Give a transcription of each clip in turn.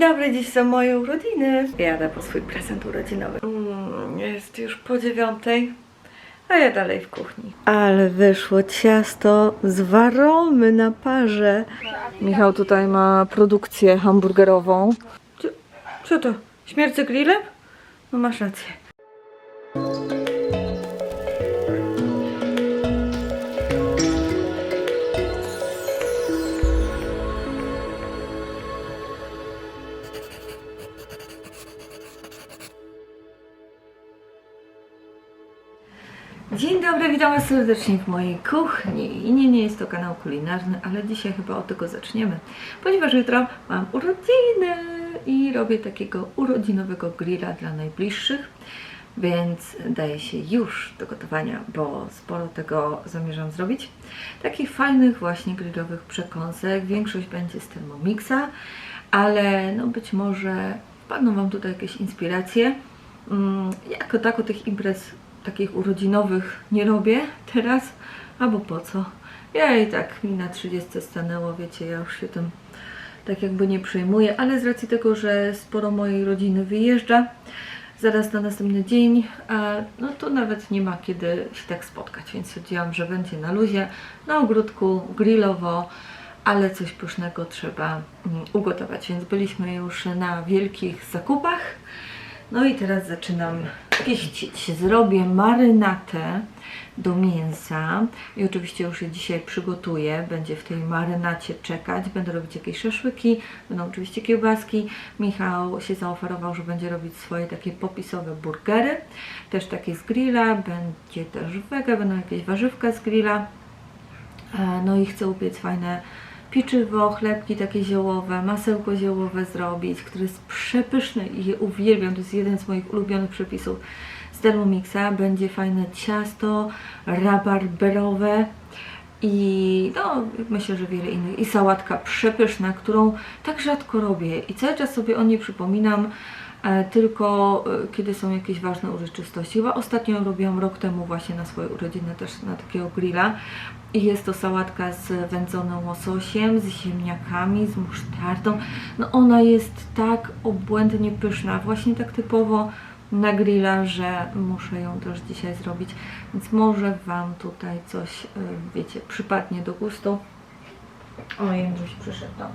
Dzień dobry, dziś są moje urodziny. Jadę po swój prezent urodzinowy. Mm, jest już po dziewiątej, a ja dalej w kuchni. Ale wyszło ciasto z waromy na parze. Michał tutaj ma produkcję hamburgerową. Co, co to? Śmiercy grillem? No masz rację. Dzień dobry, witam Was serdecznie w mojej kuchni. I nie, nie jest to kanał kulinarny, ale dzisiaj chyba od tego zaczniemy, ponieważ jutro mam urodziny i robię takiego urodzinowego grilla dla najbliższych, więc daję się już do gotowania, bo sporo tego zamierzam zrobić. Takich fajnych właśnie grillowych przekąsek, większość będzie z Thermomixa, ale no być może wpadną Wam tutaj jakieś inspiracje. Mm, Jako tako tych imprez takich urodzinowych nie robię teraz, albo po co. Ja i tak mi na 30 stanęło, wiecie, ja już się tym tak jakby nie przejmuję, ale z racji tego, że sporo mojej rodziny wyjeżdża, zaraz na następny dzień, no to nawet nie ma kiedy się tak spotkać, więc stwierdziłam, że będzie na luzie, na ogródku, grillowo, ale coś pysznego trzeba mm, ugotować, więc byliśmy już na wielkich zakupach. No i teraz zaczynam pieścić. Zrobię marynatę do mięsa i oczywiście już je dzisiaj przygotuję. Będzie w tej marynacie czekać. Będę robić jakieś szaszłyki, będą oczywiście kiełbaski. Michał się zaoferował, że będzie robić swoje takie popisowe burgery. Też takie z grilla. Będzie też wege, będą jakieś warzywka z grilla. E, No i chcę upiec fajne pieczywo, chlebki takie ziołowe, masełko ziołowe zrobić, które jest przepyszne i je uwielbiam. To jest jeden z moich ulubionych przepisów z Thermomixa. Będzie fajne ciasto rabarberowe i no, myślę, że wiele innych. I sałatka przepyszna, którą tak rzadko robię i cały czas sobie o niej przypominam, tylko e, kiedy są jakieś ważne uroczystości. Chyba ostatnio robiłam rok temu właśnie na swoje urodziny też na takiego grilla. I jest to sałatka z wędzonym łososiem, z ziemniakami, z musztardą. No ona jest tak obłędnie pyszna, właśnie tak typowo na grilla, że muszę ją też dzisiaj zrobić. Więc może Wam tutaj coś, y, wiecie, przypadnie do gustu. O, Jędruś przyszedł tam.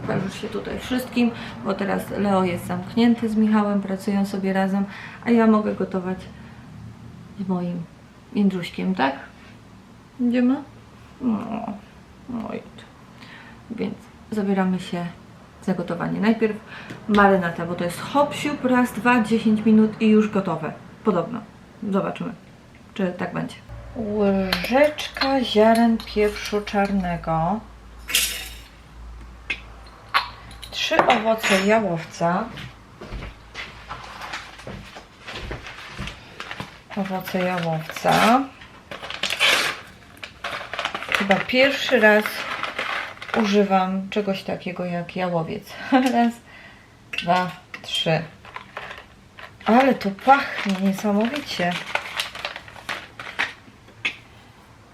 Pokażesz się tutaj wszystkim, bo teraz Leo jest zamknięty z Michałem, pracują sobie razem, a ja mogę gotować z moim Jędruśkiem, tak? Idziemy? No, no i Więc zabieramy się za gotowanie. Najpierw marynata, bo to jest hop, siup, raz, dwa, 10 minut i już gotowe. Podobno. Zobaczymy, czy tak będzie. Łyżeczka ziaren pieprzu czarnego. Trzy owoce jałowca. Owoce jałowca. Chyba pierwszy raz używam czegoś takiego jak jałowiec. Raz, dwa, trzy. Ale to pachnie niesamowicie.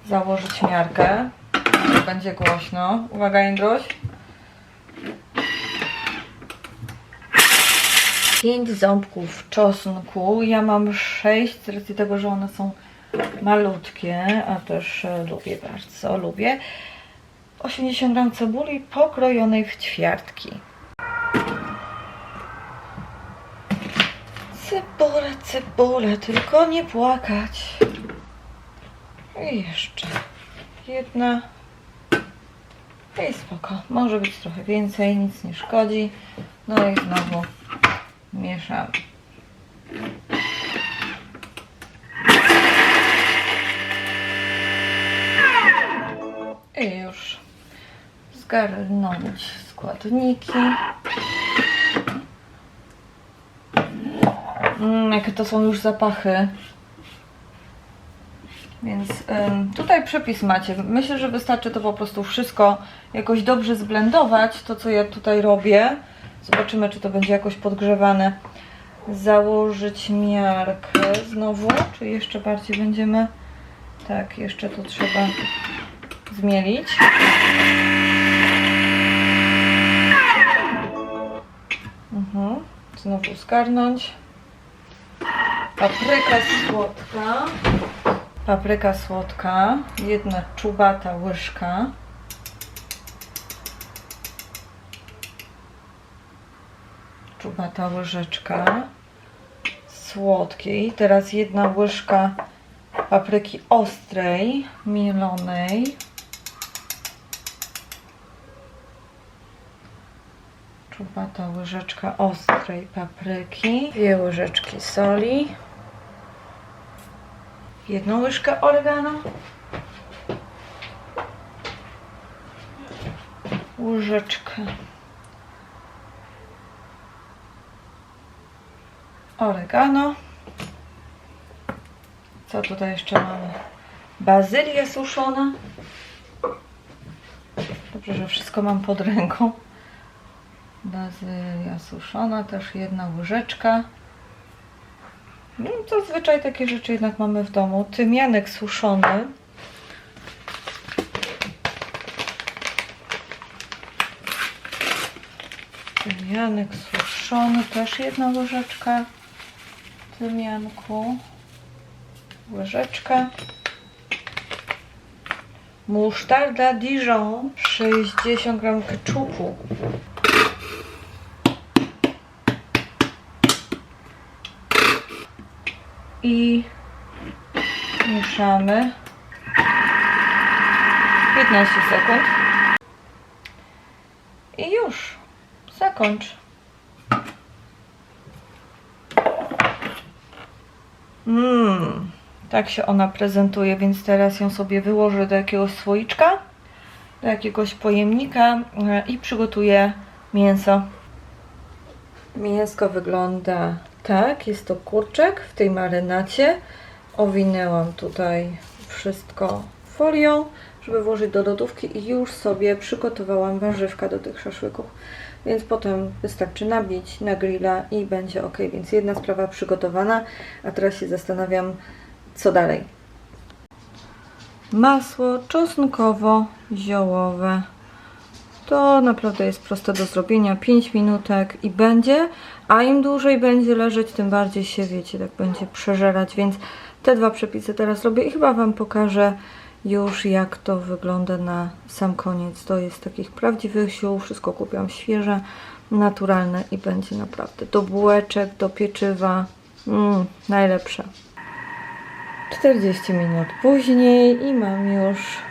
Założyć miarkę. Będzie głośno. Uwaga, Jędruś. Pięć ząbków czosnku. Ja mam sześć z racji tego, że one są malutkie, a też e, lubię bardzo, lubię. 80 gram cebuli pokrojonej w ćwiartki. Cebula, cebula, tylko nie płakać. I jeszcze jedna. I spoko. Może być trochę więcej, nic nie szkodzi. No i znowu mieszamy. I już zgarnąć składniki. Mm, jakie to są już zapachy. Więc tutaj przepis macie. Myślę, że wystarczy to po prostu wszystko jakoś dobrze zblendować, to co ja tutaj robię. Zobaczymy, czy to będzie jakoś podgrzewane. Założyć miarkę znowu, czy jeszcze bardziej będziemy... Tak, jeszcze to trzeba zmielić. znowu zgarnąć. Papryka słodka. Papryka słodka. Jedna czubata łyżka. Czubata łyżeczka słodkiej. Teraz jedna łyżka papryki ostrej, mielonej. Czubata łyżeczka ostrej papryki. Dwie łyżeczki soli. Jedną łyżkę oregano. Łyżeczkę oregano. Co tutaj jeszcze mamy? Bazylia suszona. Dobrze, że wszystko mam pod ręką. Bazylia suszona, też jedna łyżeczka. No, zazwyczaj takie rzeczy jednak mamy w domu. Tymianek suszony. Tymianek suszony, też jedna łyżeczka tymianku. Łyżeczka. Musztarda Dijon, 60 gram keczupu. I mieszamy 15 sekund. I już. Zakończ. Mmm, tak się ona prezentuje, więc teraz ją sobie wyłożę do jakiegoś słoiczka, do jakiegoś pojemnika e, i przygotuję mięso. Mięsko wygląda tak, jest to kurczak w tej marynacie. Owinęłam tutaj wszystko folią, żeby włożyć do lodówki i już sobie przygotowałam warzywka do tych szaszłyków. Więc potem wystarczy nabić na grilla i będzie ok. Więc jedna sprawa przygotowana, a teraz się zastanawiam, co dalej. Masło czosnkowo-ziołowe. To naprawdę jest proste do zrobienia. 5 minutek i będzie, a im dłużej będzie leżeć, tym bardziej się, wiecie, tak będzie przeżerać, więc te dwa przepisy teraz robię i chyba Wam pokażę już jak to wygląda na sam koniec. To jest takich prawdziwych ziół, wszystko kupiłam świeże, naturalne i będzie naprawdę do bułeczek, do pieczywa, mm, najlepsze. 40 minut później i mam już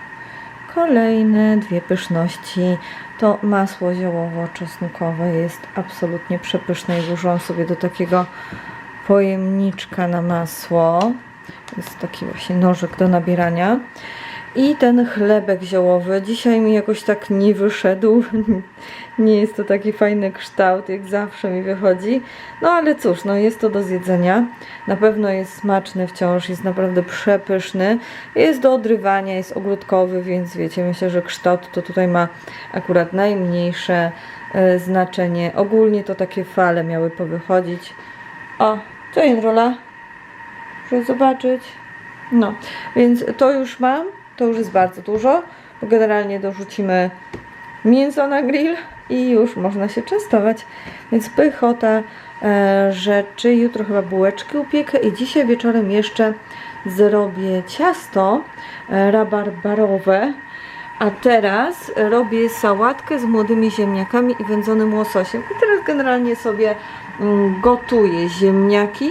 kolejne dwie pyszności. To masło ziołowo-czosnkowe jest absolutnie przepyszne i włożyłam sobie do takiego pojemniczka na masło. Jest taki właśnie nożyk do nabierania. I ten chlebek ziołowy dzisiaj mi jakoś tak nie wyszedł. Nie jest to taki fajny kształt, jak zawsze mi wychodzi. No ale cóż, no jest to do zjedzenia. Na pewno jest smaczny wciąż, jest naprawdę przepyszny. Jest do odrywania, jest ogródkowy, więc wiecie, myślę, że kształt to tutaj ma akurat najmniejsze e, znaczenie. Ogólnie to takie fale miały powychodzić. O, co Jędrola? Proszę zobaczyć. No, więc to już mam. To już jest bardzo dużo, generalnie dorzucimy mięso na grill i już można się częstować. Więc pychota e, rzeczy. Jutro chyba bułeczki upiekę i dzisiaj wieczorem jeszcze zrobię ciasto e, rabarbarowe. A teraz robię sałatkę z młodymi ziemniakami i wędzonym łososiem. I teraz generalnie sobie mm, gotuję ziemniaki,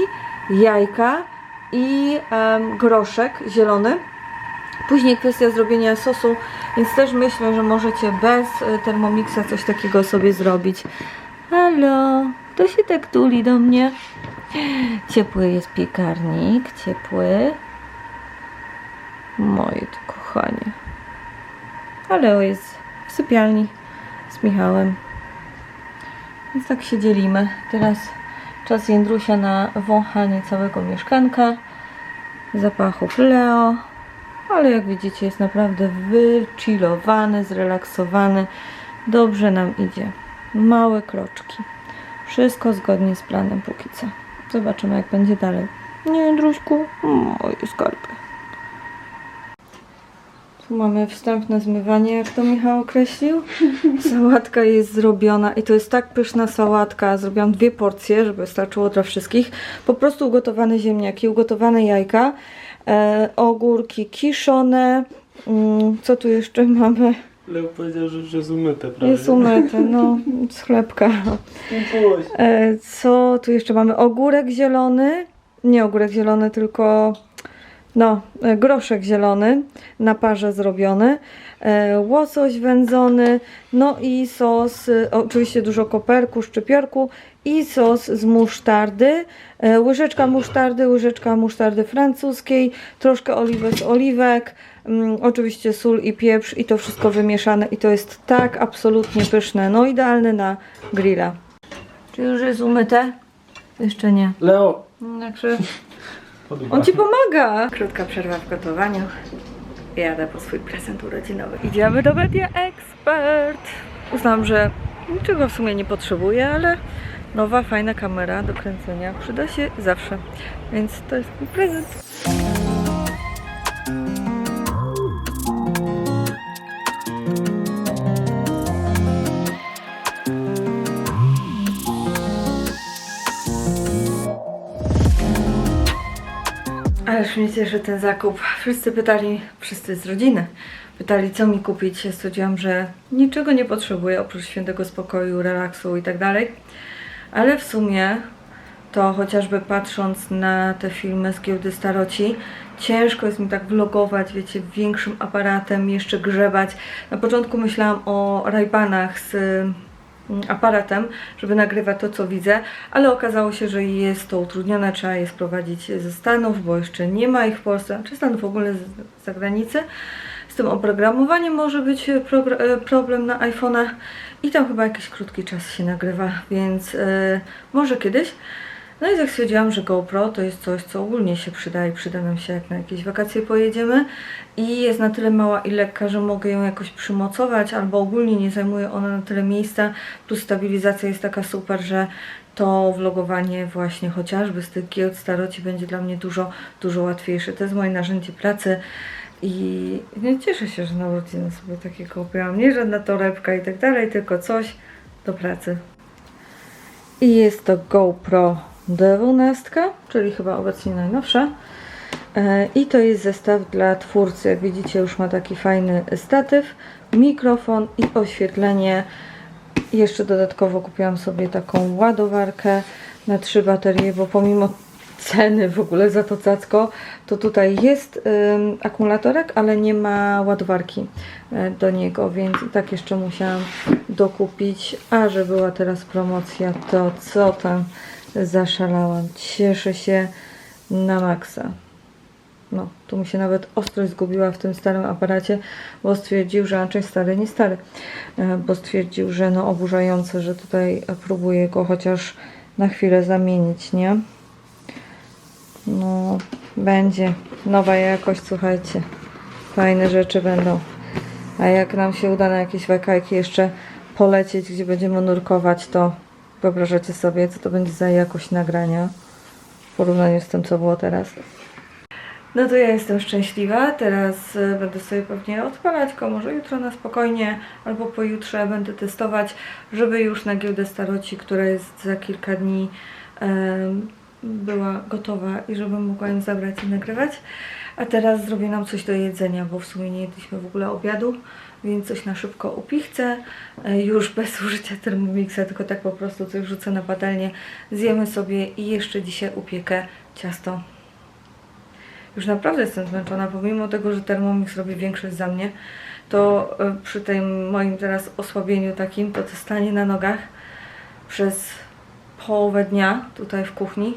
jajka i groszek zielony. Później kwestia zrobienia sosu, więc też myślę, że możecie bez y, Thermomixa coś takiego sobie zrobić. Halo, kto się tak tuli do mnie? Ciepły jest piekarnik, ciepły. Moje to kochanie. Ale jest w sypialni z Michałem. Więc tak się dzielimy. Teraz czas Jędrusia na wąchanie całego mieszkanka. Zapachów Leo. Ale jak widzicie jest naprawdę wychillowany, zrelaksowany. Dobrze nam idzie. Małe kroczki. Wszystko zgodnie z planem póki co. Zobaczymy jak będzie dalej. Nie, Druśku, moje skarby. Tu mamy wstępne zmywanie, jak to Michał określił. Sałatka jest zrobiona i to jest tak pyszna sałatka. Zrobiłam dwie porcje, żeby starczyło dla wszystkich. Po prostu ugotowane ziemniaki, ugotowane jajka, ogórki kiszone. Mm, co tu jeszcze mamy? Leo powiedział, że już jest umyte prawie. Jest umyte, no, z chlebka. E, co tu jeszcze mamy? Ogórek zielony. Nie ogórek zielony, tylko no, e, groszek zielony na parze zrobiony. E, łosoś wędzony. No i sos, e, oczywiście dużo koperku, szczypiorku i sos z musztardy. Łyżeczka musztardy, łyżeczka musztardy francuskiej, troszkę oliwy z oliwek. Mm, oczywiście sól i pieprz i to wszystko wymieszane i to jest tak absolutnie pyszne. No idealne na grilla. Czy już jest umyte? Jeszcze nie. Leo! Także Podoba. on ci pomaga. Krótka przerwa w gotowaniu. Jadę po swój prezent urodzinowy. Idziemy do Media Expert. Uznałam, że niczego w sumie nie potrzebuję, ale nowa, fajna kamera do kręcenia przyda się zawsze. Więc to jest mój prezent. Mnie cieszy ten zakup. Wszyscy pytali, wszyscy z rodziny, pytali co mi kupić. Ja stwierdziłam, że niczego nie potrzebuję oprócz świętego spokoju, relaksu i tak dalej. Ale w sumie to chociażby patrząc na te filmy z giełdy staroci, ciężko jest mi tak vlogować, wiecie, większym aparatem, jeszcze grzebać. Na początku myślałam o rajbanach z aparatem, żeby nagrywać to, co widzę, ale okazało się, że jest to utrudnione, trzeba je sprowadzić ze Stanów, bo jeszcze nie ma ich w Polsce, czy Stanów w ogóle z zagranicy. Z tym oprogramowaniem może być e, e, problem na iPhone'ach i tam chyba jakiś krótki czas się nagrywa, więc e, może kiedyś. No i tak stwierdziłam, że GoPro to jest coś, co ogólnie się przyda i przyda nam się jak na jakieś wakacje pojedziemy i jest na tyle mała i lekka, że mogę ją jakoś przymocować albo ogólnie nie zajmuje ona na tyle miejsca, plus stabilizacja jest taka super, że to vlogowanie właśnie chociażby z tych giełd staroci będzie dla mnie dużo, dużo łatwiejsze. To jest moje narzędzie pracy i nie cieszę się, że na urodziny sobie takie kupiłam. Nie żadna torebka i tak dalej, tylko coś do pracy. I jest to GoPro 12, czyli chyba obecnie najnowsza. E, I to jest zestaw dla twórcy. Jak widzicie, już ma taki fajny statyw, mikrofon i oświetlenie. Jeszcze dodatkowo kupiłam sobie taką ładowarkę na trzy baterie, bo pomimo ceny w ogóle za to cacko, to tutaj jest akumulatorek, ale nie ma ładowarki e, do niego, więc i tak jeszcze musiałam dokupić. A że była teraz promocja, to co tam zaszalałam. Cieszę się na maksa. No, tu mi się nawet ostrość zgubiła w tym starym aparacie, bo stwierdził, że raczej stary, nie stary, e, bo stwierdził, że no oburzające, że tutaj próbuję go chociaż na chwilę zamienić, nie? No, będzie nowa jakość, słuchajcie. Fajne rzeczy będą. A jak nam się uda na jakieś wakajki jeszcze polecieć, gdzie będziemy nurkować, to wyobrażacie sobie, co to będzie za jakość nagrania w porównaniu z tym, co było teraz. No to ja jestem szczęśliwa. Teraz y, będę sobie pewnie odpalać go, może jutro na spokojnie, albo pojutrze będę testować, żeby już na giełdę staroci, która jest za kilka dni, była gotowa i żebym mogła ją zabrać i nagrywać. A teraz zrobię nam coś do jedzenia, bo w sumie nie jedliśmy w ogóle obiadu, więc coś na szybko upichcę, e, już bez użycia Thermomixa, tylko tak po prostu coś rzucę na patelnię, zjemy sobie i jeszcze dzisiaj upiekę ciasto. Już naprawdę jestem zmęczona, pomimo tego, że Thermomix robi większość za mnie, to e, przy tym moim teraz osłabieniu takim, to to stanie na nogach przez połowę dnia tutaj w kuchni,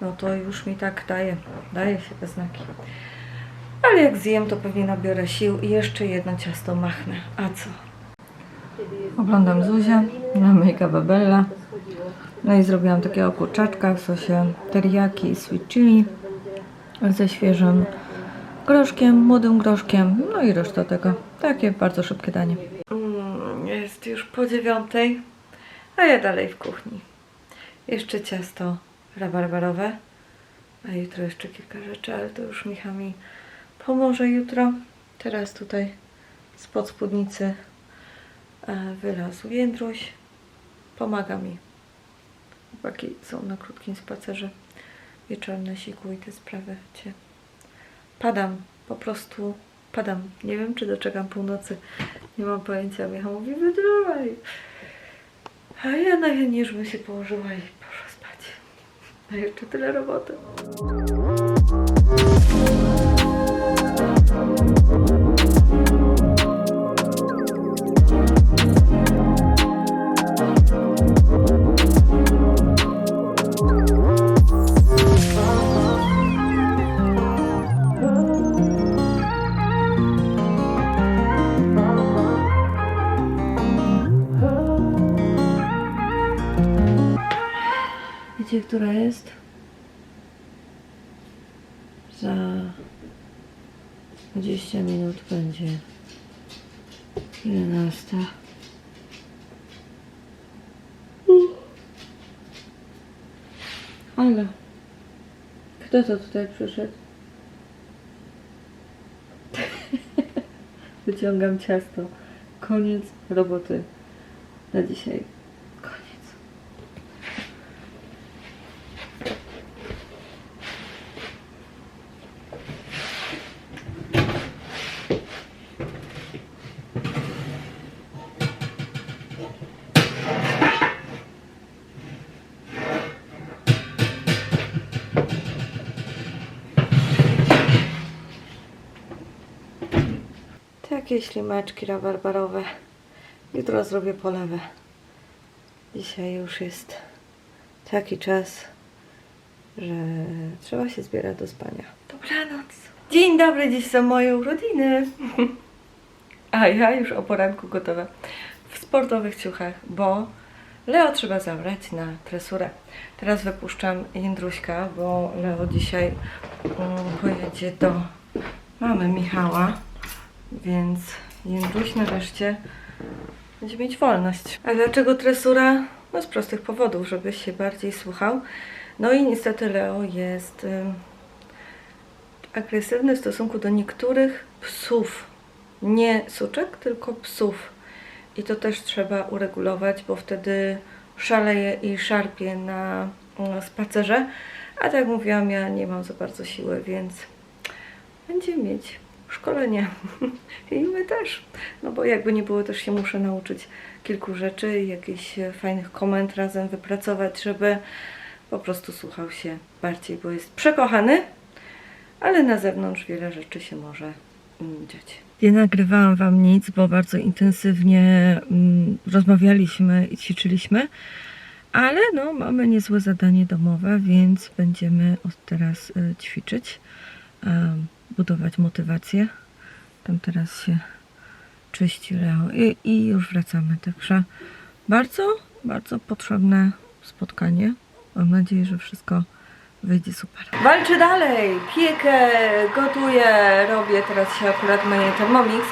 no to już mi tak daje, daje się te znaki. Ale jak zjem, to pewnie nabiorę sił i jeszcze jedno ciasto machnę. A co? Oglądam Zuzię na Make Babella. No i zrobiłam takiego kurczaczka w sosie teriyaki i sweet chili ze świeżym groszkiem, młodym groszkiem, no i reszta tego. Takie bardzo szybkie danie. Mm, Jest już po dziewiątej, a ja dalej w kuchni. Jeszcze ciasto rabarbarowe, a jutro jeszcze kilka rzeczy, ale to już Michał mi pomoże jutro. Teraz tutaj spod spódnicy e, wylazł Jędruś. Pomaga mi. Chłopaki są na krótkim spacerze wieczorne siku i te sprawy. Cię. Padam, po prostu padam. Nie wiem, czy doczekam północy. Nie mam pojęcia. Michał mówi, wydawaj. A ja najchętniej już bym się położyła i poszła spać. A jeszcze tyle roboty. Która jest? Za 20 minut będzie 11. Ale kto to tutaj przyszedł? Wyciągam ciasto. Koniec roboty na dzisiaj. Takie ślimaczki rabarbarowe. Jutro zrobię polewę. Dzisiaj już jest taki czas, że trzeba się zbierać do spania. Dobranoc. Dzień dobry, dziś są moje urodziny. A ja już o poranku gotowa w sportowych ciuchach, bo Leo trzeba zabrać na tresurę. Teraz wypuszczam Jędruśka, bo Leo dzisiaj mm, pojedzie do mamy Michała, więc Jędruś nareszcie będzie mieć wolność. A dlaczego tresura? No z prostych powodów, żeby się bardziej słuchał. No i niestety Leo jest ym, agresywny w stosunku do niektórych psów. Nie suczek, tylko psów. I to też trzeba uregulować, bo wtedy szaleje i szarpie na mm, spacerze. A tak jak mówiłam, ja nie mam za bardzo siły, więc będzie mieć szkolenie. I my też. No bo jakby nie było, też się muszę nauczyć kilku rzeczy jakichś e, fajnych komend razem wypracować, żeby po prostu słuchał się bardziej, bo jest przekochany, ale na zewnątrz wiele rzeczy się może mm, dziać. Nie nagrywałam Wam nic, bo bardzo intensywnie mm, rozmawialiśmy i ćwiczyliśmy, ale no, mamy niezłe zadanie domowe, więc będziemy od teraz y, ćwiczyć, em, budować motywację. Tam teraz się czyści Leo i, i już wracamy. Także bardzo, bardzo potrzebne spotkanie. Mam nadzieję, że wszystko wyjdzie super. Walczę dalej, piekę, gotuję, robię, teraz się akurat myję Thermomix,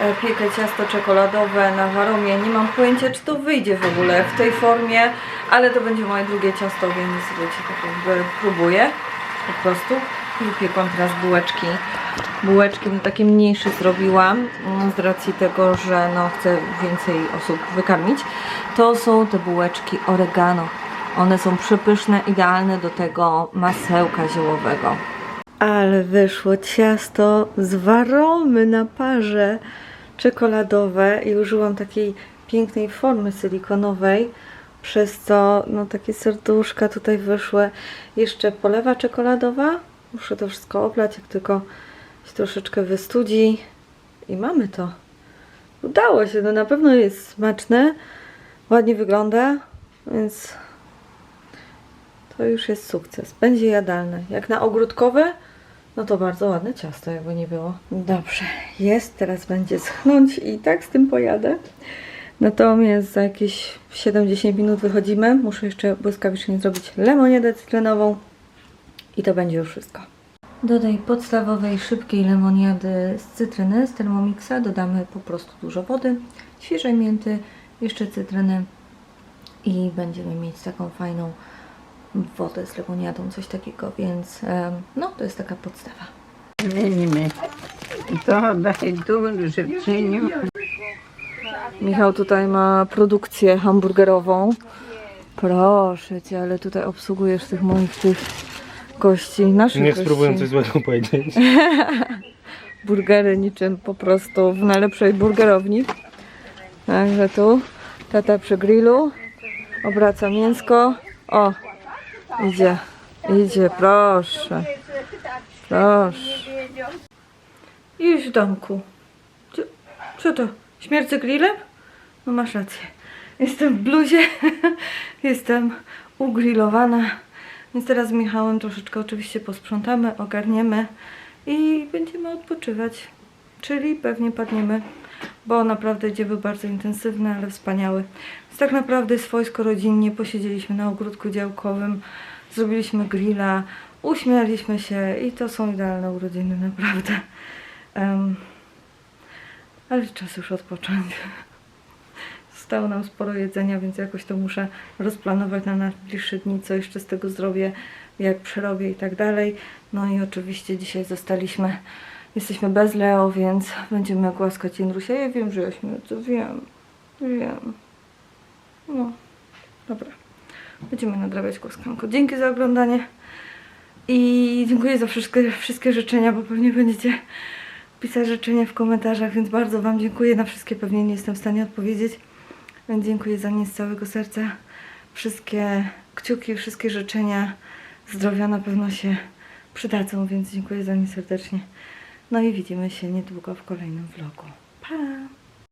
e, piekę ciasto czekoladowe na waromie. Nie mam pojęcia, czy to wyjdzie w ogóle w tej formie, ale to będzie moje drugie ciasto, więc wiecie, tak jakby próbuję po prostu. Wypiekłam teraz bułeczki. Bułeczki takie mniejsze zrobiłam mm, z racji tego, że no, chcę więcej osób wykarmić. To są te bułeczki oregano. One są przepyszne, idealne do tego masełka ziołowego. Ale wyszło ciasto z waromy na parze czekoladowe i użyłam takiej pięknej formy silikonowej, przez co no, takie serduszka tutaj wyszły. Jeszcze polewa czekoladowa. Muszę to wszystko oblać, jak tylko się troszeczkę wystudzi. I mamy to. Udało się, no na pewno jest smaczne, ładnie wygląda, więc to już jest sukces. Będzie jadalne. Jak na ogródkowe, no to bardzo ładne ciasto, jakby nie było. Dobrze, jest, teraz będzie schnąć i tak z tym pojadę. Natomiast za jakieś 7-10 minut wychodzimy. Muszę jeszcze błyskawicznie zrobić lemoniadę cytrynową i to będzie już wszystko. Dodaj podstawowej, szybkiej lemoniady z cytryny, z Thermomixa. Dodamy po prostu dużo wody, świeżej mięty, jeszcze cytryny i będziemy mieć taką fajną wodę z lemoniadą, coś takiego, więc no to jest taka podstawa. Zmienimy. To daj tu życzeniu. Michał tutaj ma produkcję hamburgerową. Proszę cię, ale tutaj obsługujesz tych moich tych kości, naszych Nie kości. spróbuję coś złego powiedzieć. burgery niczym po prostu w najlepszej burgerowni. Także tu tata przy grillu obraca mięsko. O, idzie, idzie, proszę, proszę. I już w domku. Co, co to? Śmierć z grillem? No masz rację. Jestem w bluzie, jestem ugrillowana. Więc teraz z Michałem troszeczkę oczywiście posprzątamy, ogarniemy i będziemy odpoczywać. Czyli pewnie padniemy, bo naprawdę dzień był bardzo intensywny, ale wspaniały. Więc tak naprawdę swojsko rodzinnie posiedzieliśmy na ogródku działkowym, zrobiliśmy grilla, uśmialiśmy się i to są idealne urodziny, naprawdę. Em, ale czas już odpocząć. Zostało nam sporo jedzenia, więc jakoś to muszę rozplanować na najbliższe dni, co jeszcze z tego zrobię, jak przerobię i tak dalej. No i oczywiście dzisiaj zostaliśmy, jesteśmy bez Leo, więc będziemy głaskać Jędrusia. Ja wiem, że ja śmierdzę, wiem, wiem. No, dobra. Będziemy nadrabiać głoskanko. Dzięki za oglądanie i dziękuję za wszystkie, wszystkie życzenia, bo pewnie będziecie pisać życzenia w komentarzach, więc bardzo Wam dziękuję. Na wszystkie pewnie nie jestem w stanie odpowiedzieć. Więc dziękuję za nie z całego serca. Wszystkie kciuki, wszystkie życzenia zdrowia na pewno się przydadzą, więc dziękuję za nie serdecznie. No i widzimy się niedługo w kolejnym vlogu. Pa!